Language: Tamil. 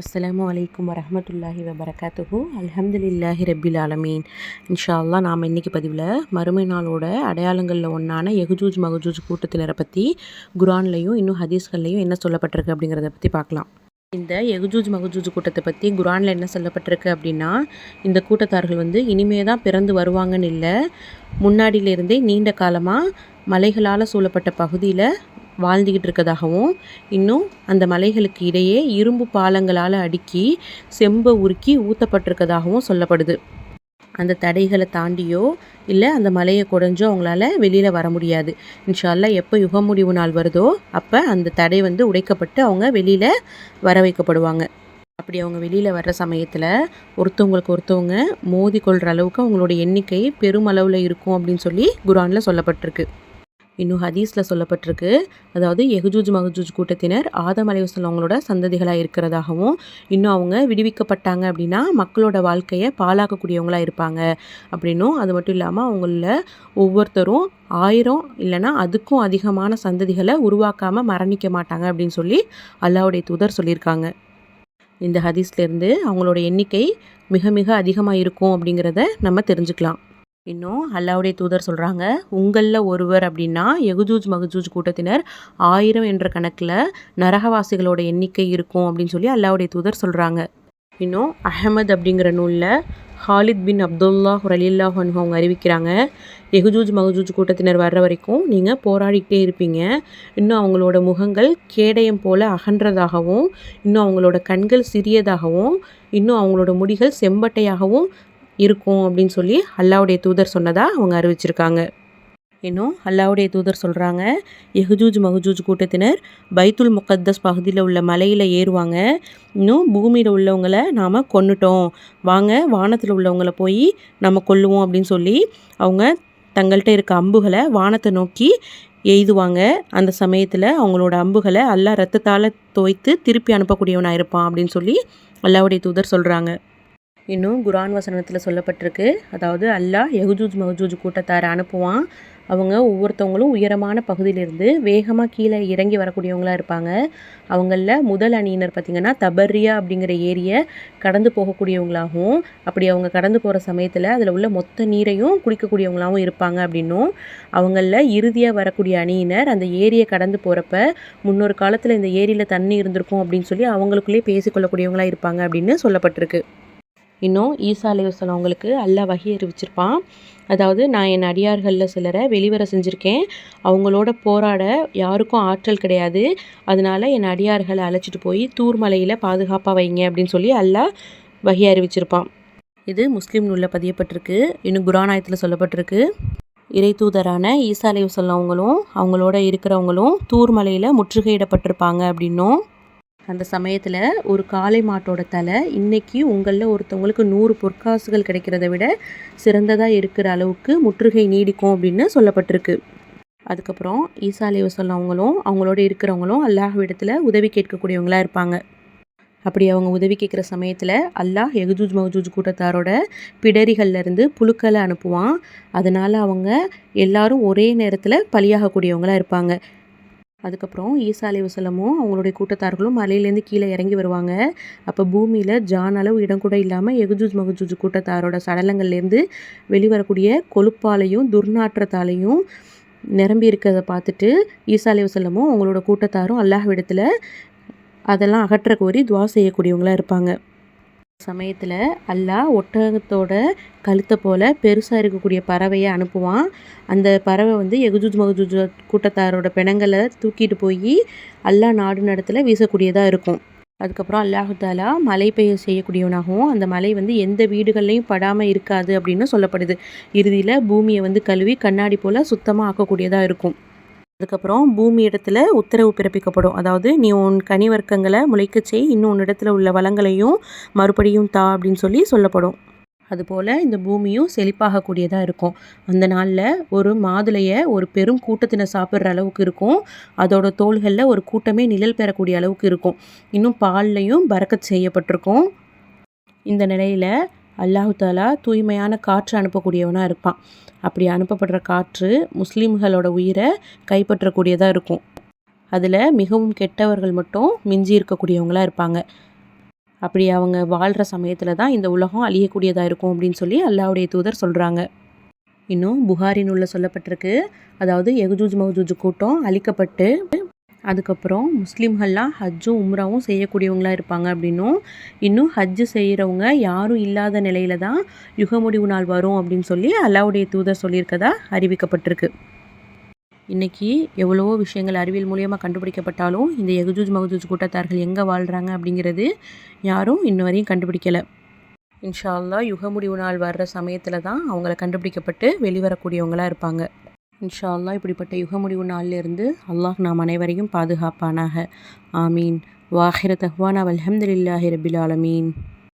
அஸ்ஸலாமு அலைக்கும் வரமத்துல்லாஹி வபரகாத்துஹு. அலமதுல்லாஹி ரபில் ஆலமீன். இன்ஷால்லா நாம் இன்றைக்கி பதிவில் மறுமை நாளோட அடையாளங்களில் ஒன்றான எகுஜூஜ் மகுஜூஜ் கூட்டத்தினரை பற்றி குரான்லையும் இன்னும் ஹதீஸ்கள்லையும் என்ன சொல்லப்பட்டிருக்கு அப்படிங்கிறத பற்றி பார்க்கலாம். இந்த எகுஜூஜ் மகஜூஜ் கூட்டத்தை பற்றி குரானில் என்ன சொல்லப்பட்டிருக்கு அப்படின்னா இந்த கூட்டத்தார்கள் வந்து இனிமே தான் பிறந்து வருவாங்கன்னு இல்லை முன்னாடியிலேருந்தே நீண்ட காலமாக மலைகளால் சூழப்பட்ட பகுதியில் வாழ்ந்துக்கிட்டு இருக்கதாகவும் இன்னும் அந்த மலைகளுக்கு இடையே இரும்பு பாலங்களால் அடுக்கி செம்பை உருக்கி ஊற்றப்பட்டிருக்கதாகவும் சொல்லப்படுது. அந்த தடைகளை தாண்டியோ இல்லை அந்த மலையை குடஞ்சோ அவங்களால வெளியில் வர முடியாது. இன்ஷால்லா எப்போ யுக முடிவு நாள் வருதோ அப்போ அந்த தடை வந்து உடைக்கப்பட்டு அவங்க வெளியில் வர வைக்கப்படுவாங்க. அப்படி அவங்க வெளியில் வர்ற சமயத்தில் ஒருத்தவங்களுக்கு ஒருத்தவங்க மோதி கொள்கிற அளவுக்கு அவங்களோட எண்ணிக்கை பெருமளவில் இருக்கும் அப்படின்னு சொல்லி குரானில் சொல்லப்பட்டிருக்கு. இன்னும் ஹதீஸில் சொல்லப்பட்டிருக்கு. அதாவது எஹுஜூஜ் மஹஜூஜ் கூட்டத்தினர் ஆதம் அலைவசல் அவங்களோட சந்ததிகளாக இருக்கிறதாகவும் இன்னும் அவங்க விடுவிக்கப்பட்டாங்க அப்படின்னா மக்களோட வாழ்க்கையை பாலாக்கக்கூடியவங்களாக இருப்பாங்க அப்படின்னும் அது மட்டும் இல்லாமல் அவங்கள ஒவ்வொருத்தரும் ஆயிரம் இல்லைனா அதுக்கும் அதிகமான சந்ததிகளை உருவாக்காமல் மரணிக்க மாட்டாங்க அப்படின்னு சொல்லி அல்லாவுடைய தூதர் சொல்லியிருக்காங்க. இந்த ஹதீஸ்லேருந்து அவங்களோட எண்ணிக்கை மிக மிக அதிகமாக இருக்கும் அப்படிங்கிறத நம்ம தெரிஞ்சுக்கலாம். இன்னும் அல்லாவுடைய தூதர் சொல்கிறாங்க உங்களில் ஒருவர் அப்படின்னா எகுஜூஜ் மகுஜூஜ் கூட்டத்தினர் ஆயிரம் என்ற கணக்கில் நரகவாசிகளோட எண்ணிக்கை இருக்கும் அப்படின்னு சொல்லி அல்லாவுடைய தூதர் சொல்கிறாங்க இன்னும் அஹமத் அப்படிங்கிற நூலில் ஹாலித் பின் அப்துல்லா ரலில்லாஹ் அவங்க அறிவிக்கிறாங்க எகுஜூஜ் மகுஜூஜ் கூட்டத்தினர் வர்ற வரைக்கும் நீங்கள் போராடிக்கிட்டே இருப்பீங்க. இன்னும் அவங்களோட முகங்கள் கேடயம் போல் அகன்றதாகவும் இன்னும் அவங்களோட கண்கள் சிறியதாகவும் இன்னும் அவங்களோட முடிகள் செம்பட்டையாகவும் இருக்கும் அப்படின்னு சொல்லி அல்லாவுடைய தூதர் சொன்னதாக அவங்க அறிவிச்சிருக்காங்க. இன்னும் அல்லாவுடைய தூதர் சொல்கிறாங்க எஹ்ஜூஜ் மஹ்ஜூஜ் கூட்டத்தினர் பைத்துல் முகத்தஸ் பகுதியில் உள்ள மலையில் ஏறுவாங்க. இன்னும் பூமியில் உள்ளவங்களை நாம் கொண்டுட்டோம் வாங்க வானத்தில் உள்ளவங்களை போய் நம்ம கொல்லுவோம் அப்படின்னு சொல்லி அவங்க தங்கள்கிட்ட இருக்க அம்புகளை வானத்தை நோக்கி எய்துவாங்க. அந்த சமயத்தில் அவங்களோட அம்புகளை அல்லா ரத்தத்தால் துவைத்து திருப்பி அனுப்பக்கூடியவனாக இருப்பான் அப்படின்னு சொல்லி அல்லாவுடைய தூதர் சொல்கிறாங்க இன்னும் குரான் வசனத்தில் சொல்லப்பட்டிருக்கு. அதாவது அல்லாஹ் யகுஜூஜ் மஹஜூஜ் கூட்டத்தார் அனுப்புவான். அவங்க ஒவ்வொருத்தவங்களும் உயரமான பகுதியிலிருந்து வேகமாக கீழே இறங்கி வரக்கூடியவங்களாக இருப்பாங்க. அவங்களில் முதல் அணியினர் பார்த்திங்கன்னா தபர்ரியா அப்படிங்கிற ஏரியை கடந்து போகக்கூடியவங்களாகவும் அப்படி அவங்க கடந்து போகிற சமயத்தில் அதில் உள்ள மொத்த நீரையும் குடிக்கக்கூடியவங்களாகவும் இருப்பாங்க அப்படின்னும். அவங்களில் இறுதியாக வரக்கூடிய அணியினர் அந்த ஏரியை கடந்து போகிறப்ப முன்னொரு காலத்தில் இந்த ஏரியில் தண்ணி இருந்திருக்கும் அப்படின்னு சொல்லி அவங்களுக்குள்ளேயே பேசிக்கொள்ளக்கூடியவங்களாக இருப்பாங்க அப்படின்னு சொல்லப்பட்டிருக்கு. இன்னும் ஈசா அலைவசலம் அவங்களுக்கு அல்ல வகை அறிவிச்சிருப்பான். அதாவது நான் என் அடியார்களில் சிலரை வெளிவர செஞ்சுருக்கேன். அவங்களோட போராட யாருக்கும் ஆற்றல் கிடையாது. அதனால் என் அடியார்களை அழைச்சிட்டு போய் தூர்மலையில் பாதுகாப்பாக வைங்க அப்படின்னு சொல்லி அல்லா வகி அறிவிச்சிருப்பான். இது முஸ்லீம் நூலில் பதியப்பட்டிருக்கு. இன்னும் குரானாயத்தில் சொல்லப்பட்டிருக்கு. இறை தூதரான ஈசாலை சொல்லவங்களும் அவங்களோட இருக்கிறவங்களும் தூர்மலையில் முற்றுகையிடப்பட்டிருப்பாங்க அப்படின்னும் அந்த சமயத்தில் ஒரு காளை மாட்டோட தலை இன்றைக்கி உங்களில் ஒருத்தவங்களுக்கு நூறு பொற்காசுகள் கிடைக்கிறத விட சிறந்ததாக இருக்கிற அளவுக்கு முற்றுகை நீடிக்கும் அப்படின்னு சொல்லப்பட்டிருக்கு. அதுக்கப்புறம் ஈசாலேவ சொன்னவங்களும் அவங்களோட இருக்கிறவங்களும் அல்லாஹ்விடத்தில் உதவி கேட்கக்கூடியவங்களாக இருப்பாங்க. அப்படி அவங்க உதவி கேட்குற சமயத்தில் அல்லாஹ் எகுஜூஜ் மகஜூஜ் கூட்டத்தாரோட பிடரிகள்லேருந்து புழுக்களை அனுப்புவான். அதனால் அவங்க எல்லாரும் ஒரே நேரத்தில் பலியாகக்கூடியவங்களாக இருப்பாங்க. அதுக்கப்புறம் ஈசா அலி வசலமும் அவங்களுடைய கூட்டத்தார்களும் மலையிலேருந்து கீழே இறங்கி வருவாங்க. அப்போ பூமியில் ஜான் அளவு இடம் கூட இல்லாமல் எகுஜூஜ் மகுஜூஜ் கூட்டத்தாரோட சடலங்கள்லேருந்து வெளிவரக்கூடிய கொழுப்பாலையும் துர்நாற்றத்தாலையும் நிரம்பி இருக்கிறத பார்த்துட்டு ஈசா அலி வசலமும் அவங்களோட கூட்டத்தாரும் அல்லாஹ் விடத்தில் அதெல்லாம் அகற்ற கோரி துவா செய்யக்கூடியவங்களாக இருப்பாங்க. சமயத்தில் அல்லாஹ் ஒட்டகத்தோட கழுத்தை போல் பெருசாக இருக்கக்கூடிய பறவையை அனுப்புவான். அந்த பறவை வந்து எகுஜூஜ் மகஜூஜ் கூட்டத்தாரோட பிணங்களை தூக்கிட்டு போய் அல்லாஹ் நாடு நடத்தில் வீசக்கூடியதாக இருக்கும். அதுக்கப்புறம் அல்லாஹாலா மழை பெய்ய செய்யக்கூடியவனாகவும் அந்த மழை வந்து எந்த வீடுகள்லையும் படாமல் இருக்காது அப்படின்னு சொல்லப்படுது. இறுதியில் பூமியை வந்து கழுவி கண்ணாடி போல் சுத்தமாக ஆக்கக்கூடியதாக இருக்கும். அதுக்கப்புறம் பூமி இடத்துல உத்தரவு பிறப்பிக்கப்படும். அதாவது நீ உன் கனி வர்க்கங்களை முளைக்கச் செய் இன்னும் உன்னிடத்தில் உள்ள வளங்களையும் மறுபடியும் தா அப்படின்னு சொல்லி சொல்லப்படும். அதுபோல் இந்த பூமியும் செழிப்பாகக்கூடியதாக இருக்கும். அந்த நாளில் ஒரு மாதுளையை ஒரு பெரும் கூட்டத்தினை சாப்பிட்ற அளவுக்கு இருக்கும். அதோட தோள்களில் ஒரு கூட்டமே நிழல் பெறக்கூடிய அளவுக்கு இருக்கும். இன்னும் பால்லையும் பறக்க செய்யப்பட்டிருக்கும். இந்த நிலையில் அல்லாஹு தாலா தூய்மையான காற்று அனுப்பக்கூடியவனாக இருப்பான். அப்படி அனுப்பப்படுற காற்று முஸ்லீம்களோட உயிரை கைப்பற்றக்கூடியதாக இருக்கும். அதில் மிகவும் கெட்டவர்கள் மட்டும் மிஞ்சி இருக்கக்கூடியவங்களாக இருப்பாங்க. அப்படி அவங்க வாழ்கிற சமயத்தில் தான் இந்த உலகம் அழியக்கூடியதாக இருக்கும் அப்படின்னு சொல்லி அல்லாவுடைய தூதர் சொல்கிறாங்க இன்னும் புகாரின் உள்ள சொல்லப்பட்டிருக்கு. அதாவது எகுஜூஜ் மகுஜூஜ் கூட்டம் அழிக்கப்பட்டு அதுக்கப்புறம் முஸ்லீம்கள்லாம் ஹஜ்ஜும் உம்ராவும் செய்யக்கூடியவங்களாக இருப்பாங்க அப்படின்னும் இன்னும் ஹஜ்ஜு செய்கிறவங்க யாரும் இல்லாத நிலையில தான் யுக முடிவு நாள் வரும் அப்படின்னு சொல்லி அல்லாவுடைய தூதர் சொல்லியிருக்கதா அறிவிக்கப்பட்டிருக்கு. இன்றைக்கி எவ்வளவோ விஷயங்கள் அறிவியல் மூலியமாக கண்டுபிடிக்கப்பட்டாலும் இந்த எகுஜூஜ் மகுஜூஜ் கூட்டத்தார்கள் எங்கே வாழ்கிறாங்க அப்படிங்கிறது யாரும் இன்ன வரையும் கண்டுபிடிக்கலை. இன்ஷா யுக முடிவு நாள் வர்ற சமயத்தில் தான் அவங்கள கண்டுபிடிக்கப்பட்டு வெளிவரக்கூடியவங்களாக இருப்பாங்க. இன்ஷா அல்லாஹ் இப்படிப்பட்ட யுக முடிவு நாளிலிருந்து அல்லாஹ் நாம் அனைவரையும் பாதுகாப்பானாக. ஆமீன். வாஹிர தஹ்வானா அலமதுல்லாஹி ரபில் ஆலமீன்.